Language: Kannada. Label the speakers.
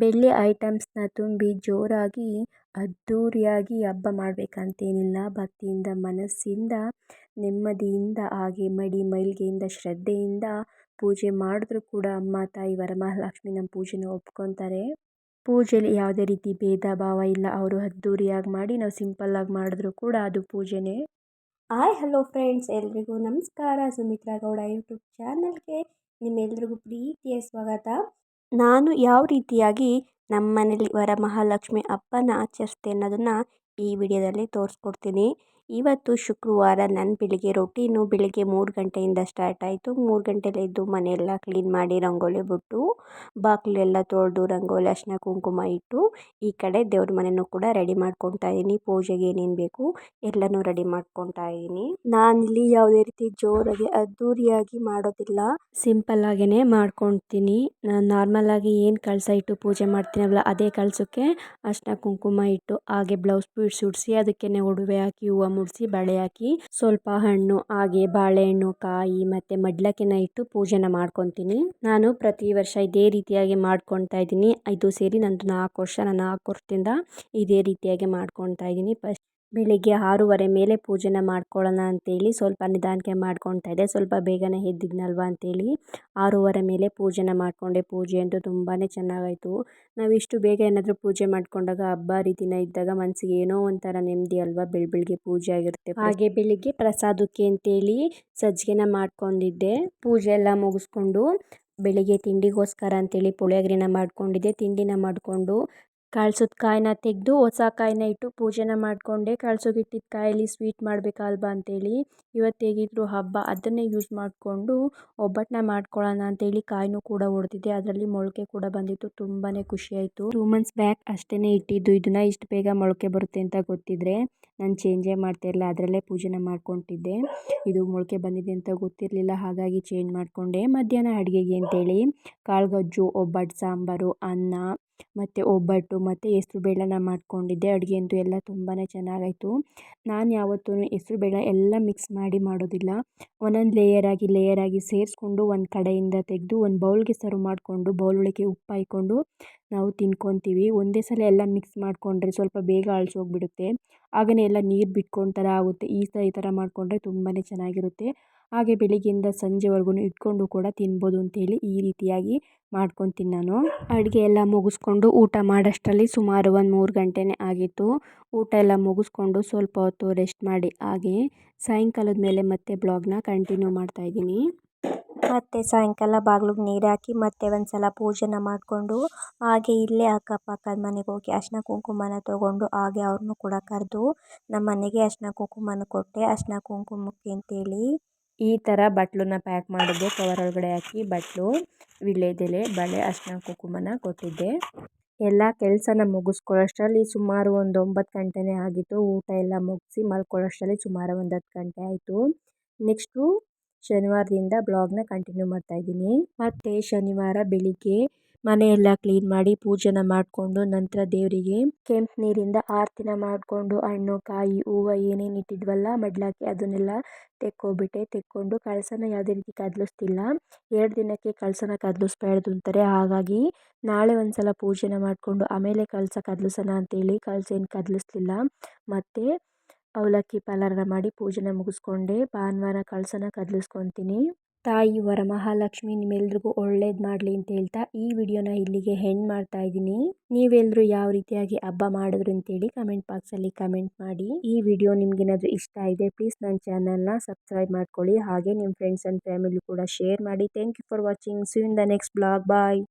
Speaker 1: ಬೆಳ್ಳಿ ಐಟಮ್ಸ್ನ ತುಂಬಿ ಜೋರಾಗಿ ಅದ್ಧೂರಿಯಾಗಿ ಹಬ್ಬ ಮಾಡಬೇಕಂತೇನಿಲ್ಲ. ಭಕ್ತಿಯಿಂದ, ಮನಸ್ಸಿಂದ, ನೆಮ್ಮದಿಯಿಂದ, ಹಾಗೆ ಮಡಿ ಮೈಲಿಗೆಯಿಂದ, ಶ್ರದ್ಧೆಯಿಂದ ಪೂಜೆ ಮಾಡಿದ್ರೂ ಕೂಡ ಅಮ್ಮ, ತಾಯಿ, ವರಮಹಾಲಕ್ಷ್ಮಿ ನಮ್ಮ ಪೂಜೆನ ಒಪ್ಕೊತಾರೆ. ಪೂಜೆಯಲ್ಲಿ ಯಾವುದೇ ರೀತಿ ಭೇದ ಭಾವ ಇಲ್ಲ. ಅವರು ಅದ್ಧೂರಿಯಾಗಿ ಮಾಡಿ ನಾವು ಸಿಂಪಲ್ಲಾಗಿ ಮಾಡಿದ್ರೂ ಕೂಡ ಅದು ಪೂಜೆನೇ. Hi, hello friends. ಎಲ್ರಿಗೂ ನಮಸ್ಕಾರ. ಸುಮಿತ್ರಾ ಗೌಡ ಯೂಟ್ಯೂಬ್ ಚಾನಲ್ಗೆ ನಿಮ್ಮೆಲ್ರಿಗೂ ಪ್ರೀತಿಯ ಸ್ವಾಗತ. ನಾನು ಯಾವ ರೀತಿಯಾಗಿ ನಮ್ಮ ಮನೇಲಿ ವರಮಹಾಲಕ್ಷ್ಮಿ ಹಬ್ಬನ ಆಚರಿಸ್ತೆ ಅನ್ನೋದನ್ನು ಈ ವಿಡಿಯೋದಲ್ಲಿ ತೋರಿಸ್ಕೊಡ್ತೀನಿ. ಇವತ್ತು ಶುಕ್ರವಾರ ನನ್ನ ಬೆಳಿಗ್ಗೆ ರೊಟೀನು ಬೆಳಿಗ್ಗೆ ಮೂರು ಗಂಟೆಯಿಂದ ಸ್ಟಾರ್ಟ್ ಆಯಿತು. ಮೂರು ಗಂಟೆಲಿ ಎದ್ದು ಮನೆಯೆಲ್ಲ ಕ್ಲೀನ್ ಮಾಡಿ ರಂಗೋಲಿ ಬಿಟ್ಟು, ಬಾಗಿಲೆಲ್ಲ ತೊಳೆದು ರಂಗೋಲಿ ಅರಿಶಿನ ಕುಂಕುಮ ಇಟ್ಟು, ಈ ಕಡೆ ದೇವ್ರ ಮನೆಯೂ ಕೂಡ ರೆಡಿ ಮಾಡ್ಕೊತಾ ಇದ್ದೀನಿ. ಪೂಜೆಗೆ ಏನೇನು ಬೇಕು ಎಲ್ಲನೂ ರೆಡಿ ಮಾಡ್ಕೊತಾ ಇದ್ದೀನಿ. ನಾನಿಲ್ಲಿ ಯಾವುದೇ ರೀತಿ ಜೋರಾಗಿ ಅದ್ದೂರಿಯಾಗಿ ಮಾಡೋದಿಲ್ಲ. ಸಿಂಪಲ್ ಆಗೇ ಮಾಡ್ಕೊತೀನಿ ನಾನು ನಾರ್ಮಲಾಗಿ ಏನು ಕಳಸ ಇಟ್ಟು ಪೂಜೆ ಮಾಡ್ತೀನಲ್ಲ ಅದೇ ಕಳಸಕ್ಕೆ ಅರ್ಶಿನ ಕುಂಕುಮ ಇಟ್ಟು, ಹಾಗೆ ಬ್ಲೌಸ್ ಪೀಸ್ ಉಡಿಸಿ ಅದಕ್ಕೆ ಒಡವೆ ಹಾಕಿ ಹೂವು ಮುಡಿಸಿ ಬಳೆ ಹಾಕಿ ಸ್ವಲ್ಪ ಹಣ್ಣು, ಹಾಗೆ ಬಾಳೆಹಣ್ಣು, ಕಾಯಿ ಮತ್ತೆ ಮಡ್ಲಕ್ಕಿನ ಇಟ್ಟು ಪೂಜೆನ ಮಾಡ್ಕೊತೀನಿ. ನಾನು ಪ್ರತಿ ವರ್ಷ ಇದೇ ರೀತಿಯಾಗಿ ಮಾಡ್ಕೊತಾ ಇದ್ದೀನಿ. ಇದು ಸೇರಿ ನಂದು ನಾಲ್ಕು ವರ್ಷ ನಾನು ನಾಲ್ಕು ವರ್ಷದಿಂದ ಇದೇ ರೀತಿಯಾಗಿ ಮಾಡ್ಕೊತಾ ಇದ್ದೀನಿ. ಫಸ್ಟ್ ಬೆಳಿಗ್ಗೆ ಆರೂವರೆ ಮೇಲೆ ಪೂಜೆನ ಮಾಡ್ಕೊಳ್ಳೋಣ ಅಂತೇಳಿ ಸ್ವಲ್ಪ ನಿಧಾನಕ್ಕೆ ಮಾಡ್ಕೊತಾ ಇದ್ದೆ. ಸ್ವಲ್ಪ ಬೇಗನೆ ಎದ್ದಿದ್ನಲ್ವ ಅಂತೇಳಿ ಆರೂವರೆ ಮೇಲೆ ಪೂಜೆನ ಮಾಡಿಕೊಂಡೆ. ಪೂಜೆ ಅಂತೂ ತುಂಬಾ ಚೆನ್ನಾಗಾಯಿತು. ನಾವು ಇಷ್ಟು ಬೇಗ ಏನಾದರೂ ಪೂಜೆ ಮಾಡಿಕೊಂಡಾಗ ಹಬ್ಬ ಹರಿದಿನ ಇದ್ದಾಗ ಮನಸ್ಸಿಗೆ ಏನೋ ಒಂಥರ ನೆಮ್ಮದಿ ಅಲ್ವಾ? ಬೆಳ ಬೆಳಗ್ಗೆ ಪೂಜೆ ಆಗಿರುತ್ತೆ ಹಾಗೆ ಬೆಳಿಗ್ಗೆ ಪ್ರಸಾದಕ್ಕೆ ಅಂತೇಳಿ ಸಜ್ಜಿಗೆನ ಮಾಡ್ಕೊಂಡಿದ್ದೆ. ಪೂಜೆ ಎಲ್ಲ ಮುಗಿಸ್ಕೊಂಡು ಬೆಳಿಗ್ಗೆ ತಿಂಡಿಗೋಸ್ಕರ ಅಂತೇಳಿ ಪುಳಿಯೋಗರೆನ ಮಾಡ್ಕೊಂಡಿದ್ದೆ. ತಿಂಡಿನ ಮಾಡಿಕೊಂಡು ಕಳ್ಸದ ಕಾಯಿನ ತೆಗೆದು ಹೊಸ ಕಾಯಿನ ಇಟ್ಟು ಪೂಜೆನ ಮಾಡಿಕೊಂಡೆ. ಕಳ್ಸೋಕೆ ಇಟ್ಟಿದ್ದ ಕಾಯಲ್ಲಿ ಸ್ವೀಟ್ ಮಾಡಬೇಕಲ್ವಾ ಅಂತೇಳಿ ಇವತ್ತು ಹೇಗಿದ್ರು ಹಬ್ಬ. ಅದನ್ನೇ ಯೂಸ್ ಮಾಡಿಕೊಂಡು ಒಬ್ಬಟ್ಟನ್ನ ಮಾಡ್ಕೊಳ್ಳೋಣ ಅಂತೇಳಿ ಕಾಯಿನೂ ಕೂಡ ಹೊಡೆದಿದ್ದೆ ಅದರಲ್ಲಿ ಮೊಳಕೆ ಕೂಡ ಬಂದಿತ್ತು. ತುಂಬಾ ಖುಷಿಯಾಯಿತು ಟೂ ಮಂತ್ಸ್ ಬ್ಯಾಕ್ ಅಷ್ಟೇ ಇಟ್ಟಿದ್ದು. ಇದನ್ನು ಇಷ್ಟು ಬೇಗ ಮೊಳಕೆ ಬರುತ್ತೆ ಅಂತ ಗೊತ್ತಿದ್ದರೆ ನಾನು ಚೇಂಜೇ ಮಾಡ್ತಾಯಿರಲಿಲ್ಲ ಅದರಲ್ಲೇ ಪೂಜೆನ ಮಾಡ್ಕೊತಿದ್ದೆ. ಇದು ಮೊಳಕೆ ಬಂದಿದೆ ಅಂತ ಗೊತ್ತಿರಲಿಲ್ಲ. ಹಾಗಾಗಿ ಚೇಂಜ್ ಮಾಡಿಕೊಂಡೆ. ಮಧ್ಯಾಹ್ನ ಅಡುಗೆಗೆ ಅಂತೇಳಿ ಕಾಳುಗಜ್ಜು ಒಬ್ಬಟ್ಟು ಸಾಂಬಾರು, ಅನ್ನ ಮತ್ತು ಒಬ್ಬಟ್ಟು ಮತ್ತು ಹೆಸ್ರು ಬೇಳೆನ ಮಾಡ್ಕೊಂಡಿದ್ದೆ. ಅಡುಗೆ ಅಂತೂ ಎಲ್ಲ ತುಂಬಾ ಚೆನ್ನಾಗಾಯಿತು. ನಾನು ಯಾವತ್ತೂ ಹೆಸ್ರು ಬೇಳೆ ಎಲ್ಲ ಮಿಕ್ಸ್ ಮಾಡಿ ಮಾಡೋದಿಲ್ಲ. ಒಂದೊಂದು ಲೇಯರಾಗಿ ಲೇಯರಾಗಿ ಸೇರಿಸ್ಕೊಂಡು ಒಂದು ಕಡೆಯಿಂದ ತೆಗೆದು, ಒಂದು ಬೌಲ್ಗೆ ಸರ್ವ್ ಮಾಡಿಕೊಂಡು ಬೌಲ್ ಒಳಗೆ ಉಪ್ಪು ಹಾಕ್ಕೊಂಡು ನಾವು ತಿನ್ಕೊತೀವಿ. ಒಂದೇ ಸಲ ಎಲ್ಲ ಮಿಕ್ಸ್ ಮಾಡಿಕೊಂಡ್ರೆ ಸ್ವಲ್ಪ ಬೇಗ ಅಳಿಸೋಗ್ಬಿಡುತ್ತೆ ಹಾಗೆಯೇ ಎಲ್ಲ ನೀರು ಬಿಟ್ಕೊಂಡ ಥರ ಆಗುತ್ತೆ. ಈ ಥರ ಈ ಥರ ಮಾಡಿಕೊಂಡ್ರೆ ತುಂಬಾ ಚೆನ್ನಾಗಿರುತ್ತೆ. ಹಾಗೆ ಬೆಳಿಗ್ಗೆಯಿಂದ ಸಂಜೆವರೆಗೂ ಇಟ್ಕೊಂಡು ಕೂಡ ತಿನ್ಬೋದು ಅಂತೇಳಿ ಈ ರೀತಿಯಾಗಿ ಮಾಡ್ಕೊತೀನಿ ನಾನು. ಅಡುಗೆ ಎಲ್ಲ ಮುಗಿಸ್ಕೊಂಡು ಊಟ ಮಾಡೋಷ್ಟರಲ್ಲಿ ಸುಮಾರು ಒಂದು ಮೂರು ಗಂಟೆನೇ ಆಗಿತ್ತು. ಊಟ ಎಲ್ಲ ಮುಗಿಸ್ಕೊಂಡು ಸ್ವಲ್ಪ ಹೊತ್ತು ರೆಸ್ಟ್ ಮಾಡಿ. ಹಾಗೆ ಸಾಯಂಕಾಲದ ಮೇಲೆ ಮತ್ತೆ ಬ್ಲಾಗ್ನ ಕಂಟಿನ್ಯೂ ಮಾಡ್ತಾಯಿದ್ದೀನಿ ಮತ್ತು ಸಾಯಂಕಾಲ ಬಾಗ್ಲಿಗೆ ನೀರು ಹಾಕಿ ಮತ್ತೆ ಒಂದು ಸಲ ಪೂಜೆನ ಮಾಡಿಕೊಂಡು ಹಾಗೆ ಇಲ್ಲೇ ಅಕ್ಕಪಕ್ಕದ ಮನೆಗೆ ಹೋಗಿ ಅರಿಶಿನ ಕುಂಕುಮನ ತಗೊಂಡು ಹಾಗೆ ಅವ್ರನ್ನೂ ಕೂಡ ಕರೆದು ನಮ್ಮ ಮನೆಗೆ ಅರಿಶಿನ ಕುಂಕುಮನ ಕೊಟ್ಟೆ. ಅರಿಶಿನ ಕುಂಕುಮಕ್ಕೆ ಅಂತೇಳಿ ಈ ಥರ ಬಟ್ಲನ್ನ ಪ್ಯಾಕ್ ಮಾಡಿದ್ದೆ. ಕವರ್ ಒಳಗಡೆ ಹಾಕಿ ಬಟ್ಲು ವೀಳ್ಯದೆಲೆ ಬಳೆ ಅರಿಶಿನ ಕುಂಕುಮನ ಕೊಟ್ಟಿದ್ದೆ. ಎಲ್ಲ ಕೆಲಸನ ಮುಗಿಸ್ಕೊಳ್ಳೋಷ್ಟರಲ್ಲಿ ಸುಮಾರು ಒಂದು ಒಂಬತ್ತು ಗಂಟೆನೇ ಆಗಿತ್ತು. ಊಟ ಎಲ್ಲ ಮುಗಿಸಿ ಮಲ್ಕೊಳ್ಳೋಷ್ಟರಲ್ಲಿ ಸುಮಾರು ಒಂದು ಹತ್ತು ಗಂಟೆ ಆಯಿತು. ನೆಕ್ಸ್ಟು ಶನಿವಾರದಿಂದ ಬ್ಲಾಗ್ನ ಕಂಟಿನ್ಯೂ ಮಾಡ್ತಾ ಇದ್ದೀನಿ. ಮತ್ತು ಶನಿವಾರ ಬೆಳಿಗ್ಗೆ ಮನೆಯೆಲ್ಲ ಕ್ಲೀನ್ ಮಾಡಿ ಪೂಜೆನ ಮಾಡಿಕೊಂಡು ನಂತರ ದೇವರಿಗೆ ಕೆಂಪು ನೀರಿಂದ ಆರತಿನ ಮಾಡಿಕೊಂಡು ಹಣ್ಣು, ಕಾಯಿ, ಹೂವು ಏನೇನು ಇಟ್ಟಿದ್ವಲ್ಲ ಮಡ್ಲಾಕಿ ಅದನ್ನೆಲ್ಲ ತೆಕ್ಕೋಬಿಟ್ಟೆ. ತೆಕ್ಕೊಂಡು ಕಳಸನ ಯಾವುದೇ ರೀತಿ ಕದಲಿಸ್ತಿಲ್ಲ. ಎರಡು ದಿನಕ್ಕೆ ಕಳಸನ ಕದಲಿಸ್ಬಾರ್ದು ಅಂತಾರೆ. ಹಾಗಾಗಿ ನಾಳೆ ಒಂದು ಸಲ ಪೂಜೆನ ಮಾಡಿಕೊಂಡು ಆಮೇಲೆ ಕಳಸ ಕದಲಿಸೋಣ ಅಂತೇಳಿ ಕಳಸ ಏನು ಕದಲಿಸ್ಲಿಲ್ಲ. ಮತ್ತು ಅವಲಕ್ಕಿ ಪಲಾರನ ಮಾಡಿ ಪೂಜೆನ ಮುಗಿಸ್ಕೊಂಡೆ. ಭಾನುವಾರ ಕಳಸನ ಕದಲಿಸ್ಕೊತೀನಿ. ತಾಯಿ ವರಮಹಾಲಕ್ಷ್ಮಿ, ನಿಮ್ಮೆಲ್ರಿಗೂ ಒಳ್ಳೇದು ಮಾಡಲಿ ಅಂತ ಹೇಳ್ತಾ ಈ ವಿಡಿಯೋನ ಇಲ್ಲಿಗೆ ಹೆಣ್ ಮಾಡ್ತಾ ಇದ್ದೀನಿ. ನೀವೆಲ್ಲರೂ ಯಾವ ರೀತಿಯಾಗಿ ಹಬ್ಬ ಮಾಡಿದ್ರು ಅಂತೇಳಿ ಕಮೆಂಟ್ ಬಾಕ್ಸಲ್ಲಿ ಕಮೆಂಟ್ ಮಾಡಿ. ಈ ವಿಡಿಯೋ ನಿಮ್ಗೇನಾದರೂ ಇಷ್ಟ ಇದೆ ಪ್ಲೀಸ್ ನನ್ನ ಚಾನಲ್ನ ಸಬ್ಸ್ಕ್ರೈಬ್ ಮಾಡ್ಕೊಳ್ಳಿ. ಹಾಗೆ ನಿಮ್ಮ ಫ್ರೆಂಡ್ಸ್ ಆ್ಯಂಡ್ ಫ್ಯಾಮಿಲಿ ಕೂಡ ಶೇರ್ ಮಾಡಿ. Thank you for watching see you in the next blog bye